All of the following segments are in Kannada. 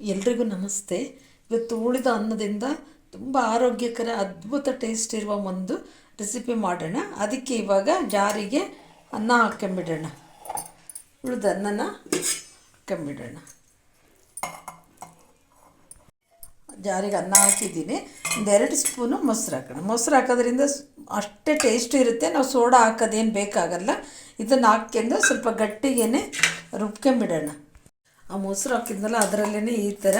ಎಲ್ರಿಗೂ ನಮಸ್ತೆ. ಇವತ್ತು ಉಳಿದ ಅನ್ನದಿಂದ ತುಂಬ ಆರೋಗ್ಯಕರ, ಅದ್ಭುತ ಟೇಸ್ಟ್ ಇರುವ ಒಂದು ರೆಸಿಪಿ ಮಾಡೋಣ. ಅದಕ್ಕೆ ಇವಾಗ ಜಾರಿಗೆ ಅನ್ನ ಹಾಕ್ಕೊಂಬಿಡೋಣ. ಉಳಿದ ಅನ್ನನ ಹಾಕ್ಕೊಂಬಿಡೋಣ. ಜಾರಿಗೆ ಅನ್ನ ಹಾಕಿದ್ದೀನಿ. ಎರಡು ಸ್ಪೂನು ಮೊಸರು ಹಾಕೋಣ. ಮೊಸರು ಹಾಕೋದ್ರಿಂದ ಅಷ್ಟೇ ಟೇಸ್ಟ್ ಇರುತ್ತೆ. ನಾವು ಸೋಡಾ ಹಾಕೋದೇನು ಬೇಕಾಗಲ್ಲ. ಇದನ್ನು ಹಾಕ್ಕೊಂಡು ಸ್ವಲ್ಪ ಗಟ್ಟಿಗೆ ರುಬ್ಕೊಂಬಿಡೋಣ. ಆ ಮೊಸರು ಹಾಕಿದ್ನಲ್ಲ ಅದರಲ್ಲೇ ಈ ಥರ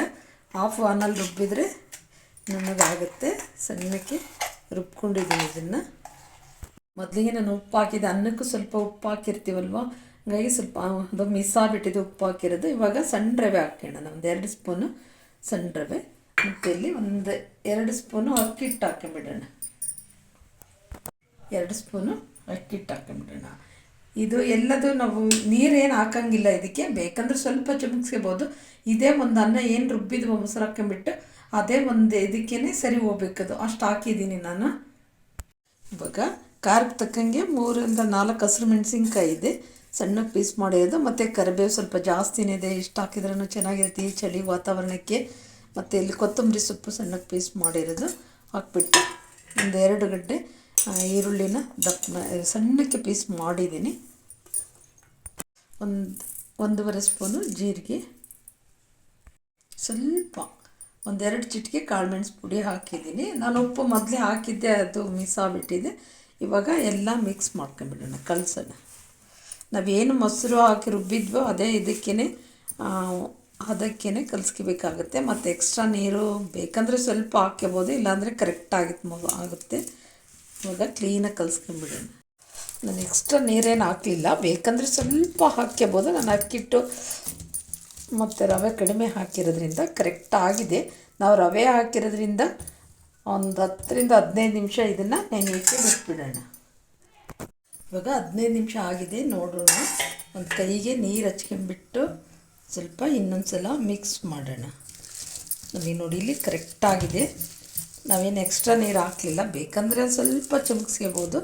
ಹಾಫ್ ಆನಲ್ಲಿ ರುಬ್ಬಿದರೆ ನಮಗಾಗುತ್ತೆ. ಸಣ್ಣಕ್ಕೆ ರುಬ್ಕೊಂಡಿದ್ದೀನಿ ಇದನ್ನು. ಮೊದಲಿಗೆ ನಾನು ಉಪ್ಪು ಹಾಕಿದ್ದೆ. ಅನ್ನಕ್ಕೂ ಸ್ವಲ್ಪ ಉಪ್ಪು ಹಾಕಿರ್ತೀವಲ್ವ? ಹಂಗಾಗಿ ಸ್ವಲ್ಪ ಅದು ಮಿಸ್ ಆಗಿಬಿಟ್ಟಿದ್ದು ಉಪ್ಪು ಹಾಕಿರೋದು. ಇವಾಗ ಸಣ್ಣ ರವೆ ಹಾಕೋಣ. ನಮ್ದು ಎರಡು ಸ್ಪೂನು ಸಣ್ಣ ರವೆ. ಮತ್ತು ಇಲ್ಲಿ ಒಂದು ಎರಡು ಸ್ಪೂನು ಅಕ್ಕಿ ಹಿಟ್ಟು ಹಾಕೊಂಬಿಡೋಣ ಎರಡು ಸ್ಪೂನು ಅಕ್ಕಿ ಹಿಟ್ಟು ಹಾಕೊಂಬಿಡೋಣ ಇದು ಎಲ್ಲದು ನಾವು ನೀರೇನು ಹಾಕಂಗಿಲ್ಲ ಇದಕ್ಕೆ. ಬೇಕಂದ್ರೆ ಸ್ವಲ್ಪ ಚಮಕ್ಸ್ಕೋಬೋದು. ಇದೇ ಒಂದು ಅನ್ನ ಏನು ರುಬ್ಬಿದ್ವು ಮೊಸರು ಹಾಕೊಂಡ್ಬಿಟ್ಟು ಅದೇ ಒಂದು ಇದಕ್ಕೇ ಸರಿ ಹೋಗ್ಬೇಕದು. ಅಷ್ಟು ಹಾಕಿದ್ದೀನಿ ನಾನು. ಇವಾಗ ಖಾರಕ್ಕೆ ತಕ್ಕಂಗೆ ಮೂರಿಂದ ನಾಲ್ಕು ಹಸಿರು ಮೆಣಸಿನ್ಕಾಯಿ ಇದೆ. ಸಣ್ಣ ಪೀಸ್ ಮಾಡಿರೋದು. ಮತ್ತು ಕರಿಬೇವು ಸ್ವಲ್ಪ ಜಾಸ್ತಿನೇ ಇದೆ. ಇಷ್ಟು ಹಾಕಿದ್ರೂ ಚೆನ್ನಾಗಿರುತ್ತೆ. ಈ ಚಳಿ ವಾತಾವರಣಕ್ಕೆ. ಮತ್ತು ಇಲ್ಲಿ ಕೊತ್ತಂಬರಿ ಸೊಪ್ಪು ಸಣ್ಣಕ್ಕೆ ಪೀಸ್ ಮಾಡಿರೋದು. ಹಾಕ್ಬಿಟ್ಟು ಒಂದು ಎರಡು ಗಡ್ಡೆ ಈರುಳ್ಳಿನ ದಪ್ಪ ಸಣ್ಣಕ್ಕೆ ಪೀಸ್ ಮಾಡಿದ್ದೀನಿ. ಒಂದು, ಒಂದೂವರೆ ಸ್ಪೂನು ಜೀರಿಗೆ. ಸ್ವಲ್ಪ, ಒಂದೆರಡು ಚಿಟಿಕೆ ಕಾಳುಮೆಣಸು ಪುಡಿ ಹಾಕಿದ್ದೀನಿ. ನಾನು ಉಪ್ಪು ಮೊದಲೇ ಹಾಕಿದ್ದೆ, ಅದು ಮಿಸ್ ಆಗಿಬಿಟ್ಟಿದೆ ಇವಾಗ ಎಲ್ಲ ಮಿಕ್ಸ್ ಮಾಡ್ಕೊಂಬಿಡೋಣ, ಕಲಸೋಣ. ನಾವೇನು ಮೊಸರು ಹಾಕಿ ರುಬ್ಬಿದ್ವೋ ಅದೇ ಇದಕ್ಕೇ ಅದಕ್ಕೇ ಕಲಸ್ಕೋಬೇಕಾಗುತ್ತೆ. ಮತ್ತು ಎಕ್ಸ್ಟ್ರಾ ನೀರು ಬೇಕಂದರೆ ಸ್ವಲ್ಪ ಹಾಕ್ಕೋಬೋದು, ಇಲ್ಲಾಂದರೆ ಕರೆಕ್ಟ್ ಆಗಿತ್ತು ಮಗು ಆಗುತ್ತೆ. ಇವಾಗ ಕ್ಲೀನಾಗಿ ಕಲಿಸ್ಕೊಂಬಿಡೋಣ ನಾನು ಎಕ್ಸ್ಟ್ರಾ ನೀರೇನು ಹಾಕಲಿಲ್ಲ. ಬೇಕಂದರೆ ಸ್ವಲ್ಪ ಹಾಕ್ಕೋಬೋದು ನಾನು ಅಕ್ಕಿಟ್ಟು ಮತ್ತು ರವೆ ಕಡಿಮೆ ಹಾಕಿರೋದ್ರಿಂದ ಕರೆಕ್ಟ್ ಆಗಿದೆ. ನಾವು ರವೆ ಹಾಕಿರೋದ್ರಿಂದ ಒಂದು ಹತ್ತರಿಂದ ಹದಿನೈದು ನಿಮಿಷ ಇದನ್ನು ನೆನೆಯೋಕ್ಕೆ ಬಿಟ್ಬಿಡೋಣ. ಇವಾಗ ಹದಿನೈದು ನಿಮಿಷ ಆಗಿದೆ. ನೋಡೋಣ. ಒಂದು ಕೈಗೆ ನೀರು ಹಚ್ಕೊಂಡ್ಬಿಟ್ಟು ಸ್ವಲ್ಪ ಇನ್ನೊಂದು ಸಲ ಮಿಕ್ಸ್ ಮಾಡೋಣ. ನಮಗೆ ನೋಡಿ ಇಲ್ಲಿ ಕರೆಕ್ಟಾಗಿದೆ ನಾವೇನು ಎಕ್ಸ್ಟ್ರಾ ನೀರು ಹಾಕಲಿಲ್ಲ. ಬೇಕಂದರೆ ಸ್ವಲ್ಪ ಚುಮುಕ್ಸ್ಕೋಬೋದು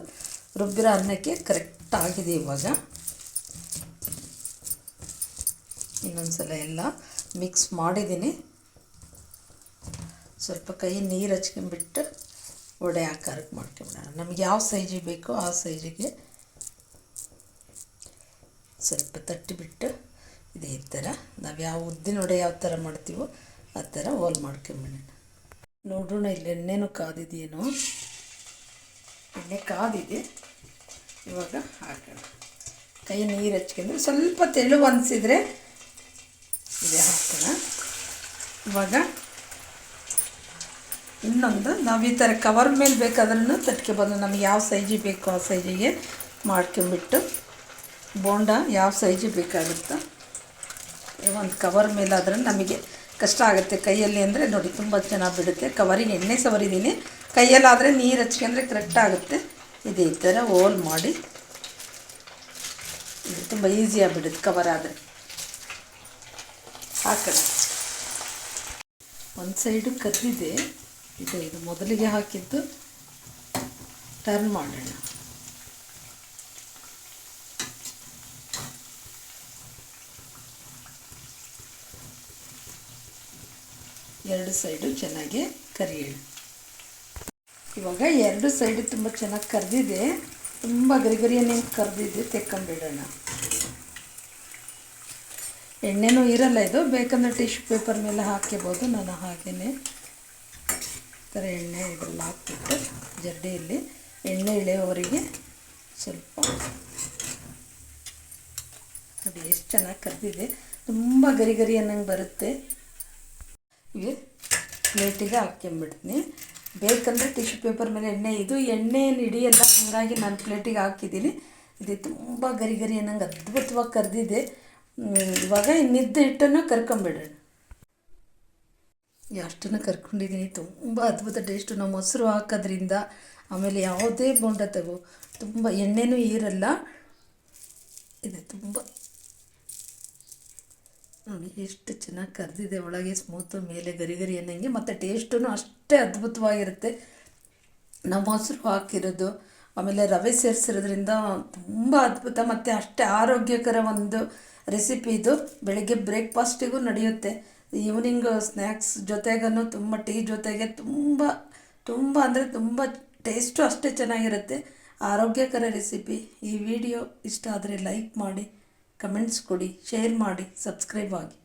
ರುಬ್ಬಿರೋ ಅನ್ನಕ್ಕೆ ಕರೆಕ್ಟ್ ಆಗಿದೆ ಇವಾಗ. ಇನ್ನೊಂದು ಸಲ ಎಲ್ಲ ಮಿಕ್ಸ್ ಮಾಡಿದ್ದೀನಿ. ಸ್ವಲ್ಪ ಕೈ ನೀರು ಹಚ್ಕೊಂಬಿಟ್ಟು ವಡೆ ಆಕಾರಕ್ಕೆ ಮಾಡ್ಕೊಂಬಿಡೋಣ ನಮ್ಗೆ ಯಾವ ಸೈಜಿಗೆ ಬೇಕೋ ಆ ಸೈಜಿಗೆ ಸ್ವಲ್ಪ ತಟ್ಟಿಬಿಟ್ಟು ಇದೇ ಥರ. ನಾವು ಯಾವ ಉದ್ದಿನ ವಡೆ ಯಾವ ಥರ ಮಾಡ್ತೀವೋ ಆ ಥರ ಹೋಲ್ ಮಾಡ್ಕೊಂಬಿಡೋಣ. ನೋಡೋಣ, ಇಲ್ಲಿ ಎಣ್ಣೆನೂ ಕಾದಿದೆಯೇನೋ. ಎಣ್ಣೆ ಕಾದಿದೆ. ಇವಾಗ ಹಾಕೋಣ. ಕೈ ನೀರು ಹಚ್ಕೊಂಡ್ರೆ ಸ್ವಲ್ಪ ತೆಳು ಅನಿಸಿದರೆ ಇದೆ, ಹಾಕೋಣ. ಇವಾಗ ಇನ್ನೊಂದು, ನಾವು ಈ ಥರ ಕವರ್ ಮೇಲೆ ಬೇಕಾದ್ರೂ ತಟ್ಕೊಬೋದು. ನಮ್ಗೆ ಯಾವ ಸೈಜಿಗೆ ಬೇಕೋ ಆ ಸೈಜಿಗೆ ಮಾಡ್ಕೊಂಬಿಟ್ಟು, ಬೋಂಡ ಯಾವ ಸೈಜಿಗೆ ಬೇಕಾಗುತ್ತೋ ಒಂದು ಕವರ್ ಮೇಲಾದರೆ ನಮಗೆ ಕಷ್ಟ ಆಗುತ್ತೆ ಕೈಯಲ್ಲಿ ಅಂದರೆ. ನೋಡಿ, ತುಂಬ ಚೆನ್ನಾಗಿ ಬಿಡುತ್ತೆ. ಕವರಿಗೆ ಎಣ್ಣೆ ಸವರಿದ್ದೀನಿ. ಕೈಯಲ್ಲಾದರೆ ನೀರು ಹಚ್ಕೊಂಡ್ರೆ ಕರೆಕ್ಟ್ ಆಗುತ್ತೆ. ಇದೇ ಥರ ಹೋಲ್ ಮಾಡಿ. ತುಂಬ ಈಸಿಯಾಗಿ ಬಿಡುತ್ತೆ ಕವರ್ ಆದರೆ. ಹಾಕೋಣ. ಒಂದು ಸೈಡು ಕದ್ದಿದೆ ಇದು ಇದು ಮೊದಲಿಗೆ ಹಾಕಿದ್ದು ಟರ್ನ್ ಮಾಡೋಣ. ಎರಡು ಸೈಡು ಚೆನ್ನಾಗಿ ಕರಿಯೋಣ ಇವಾಗ ಎರಡು ಸೈಡು ತುಂಬ ಚೆನ್ನಾಗಿ ಕರೆದಿದೆ. ತುಂಬ ಗರಿಗರಿಯನ್ನು ಕರೆದಿದ್ದೆ ತೆಕ್ಕೊಂಬಿಡೋಣ ಎಣ್ಣೆನೂ ಇರಲ್ಲ ಇದು. ಬೇಕಂದ್ರೆ ಟಿಶ್ಯೂ ಪೇಪರ್ ಮೇಲೆ ಹಾಕ್ಕೋಬೋದು ನಾನು ಹಾಗೇ ಥರ ಎಣ್ಣೆ ಇದ್ರಲ್ಲಿ ಹಾಕ್ಬಿಟ್ಟು ಜರಡಿಯಲ್ಲಿ ಎಣ್ಣೆ ಇಳೆಯೋವರೆಗೆ ಸ್ವಲ್ಪ ನೋಡಿ ಎಷ್ಟು ಚೆನ್ನಾಗಿ ಕರೆದಿದೆ. ತುಂಬ ಗರಿ ಅನ್ನಂಗೆ ಬರುತ್ತೆ. ಇವೆ ಪ್ಲೇಟಿಗೆ ಹಾಕ್ಕೊಂಬಿಡ್ತೀನಿ ಬೇಕಂದರೆ ಟಿಶ್ಯೂ ಪೇಪರ್ ಮೇಲೆ ಎಣ್ಣೆ, ಇದು ಎಣ್ಣೆ ಏನು ಹಿಡಿಯಲ್ಲ ಹಾಗಾಗಿ ನಾನು ಪ್ಲೇಟಿಗೆ ಹಾಕಿದ್ದೀನಿ. ಇದು ತುಂಬ ಗರಿ ಗರಿ ಅನ್ನಂಗೆ ಅದ್ಭುತವಾಗಿ ಕರೆದಿದೆ. ಇವಾಗ ಇನ್ನಿದ್ದ ಹಿಟ್ಟನ್ನು ಕರ್ಕೊಂಬಿಡೋಣ ಅಷ್ಟನ್ನು ಕರ್ಕೊಂಡಿದ್ದೀನಿ. ತುಂಬ ಅದ್ಭುತ ಟೇಸ್ಟು ನಾವು ಮೊಸರು ಹಾಕೋದ್ರಿಂದ ಆಮೇಲೆ ಯಾವುದೇ ಬೋಂಡ ತಗೋ, ತುಂಬ ಎಣ್ಣೆನೂ ಇರಲ್ಲ ಇದೆ ತುಂಬ ನೋಡಿ, ಎಷ್ಟು ಚೆನ್ನಾಗಿ ಕರೆದಿದೆ ಒಳಗೆ ಸ್ಮೂತು ಮೇಲೆ ಗರಿ ಗರಿ ಅನ್ನಂಗೆ, ಮತ್ತು ಟೇಸ್ಟೂ ಅಷ್ಟೇ ಅದ್ಭುತವಾಗಿರುತ್ತೆ. ನಮ್ಮ ಮೊಸರು ಹಾಕಿರೋದು, ಆಮೇಲೆ ರವೆ ಸೇರಿಸಿರೋದ್ರಿಂದ ತುಂಬ ಅದ್ಭುತ, ಮತ್ತು ಅಷ್ಟೇ ಆರೋಗ್ಯಕರ ಒಂದು ರೆಸಿಪಿ ಇದು. ಬೆಳಗ್ಗೆ ಬ್ರೇಕ್ಫಾಸ್ಟಿಗೂ ನಡೆಯುತ್ತೆ. ಈವ್ನಿಂಗ್ ಸ್ನ್ಯಾಕ್ಸ್ ಜೊತೆಗೂ ತುಂಬ ಟೀ ಜೊತೆಗೆ ತುಂಬ ತುಂಬ ಅಂದರೆ ತುಂಬ ಟೇಸ್ಟು ಅಷ್ಟೇ ಚೆನ್ನಾಗಿರುತ್ತೆ. ಆರೋಗ್ಯಕರ ರೆಸಿಪಿ ಈ ವಿಡಿಯೋ ಇಷ್ಟ ಆದರೆ ಲೈಕ್ ಮಾಡಿ. ಕಮೆಂಟ್ಸ್ ಕೊಡಿ ಶೇರ್ ಮಾಡಿ ಸಬ್ಸ್ಕ್ರೈಬ್ ಆಗಿ.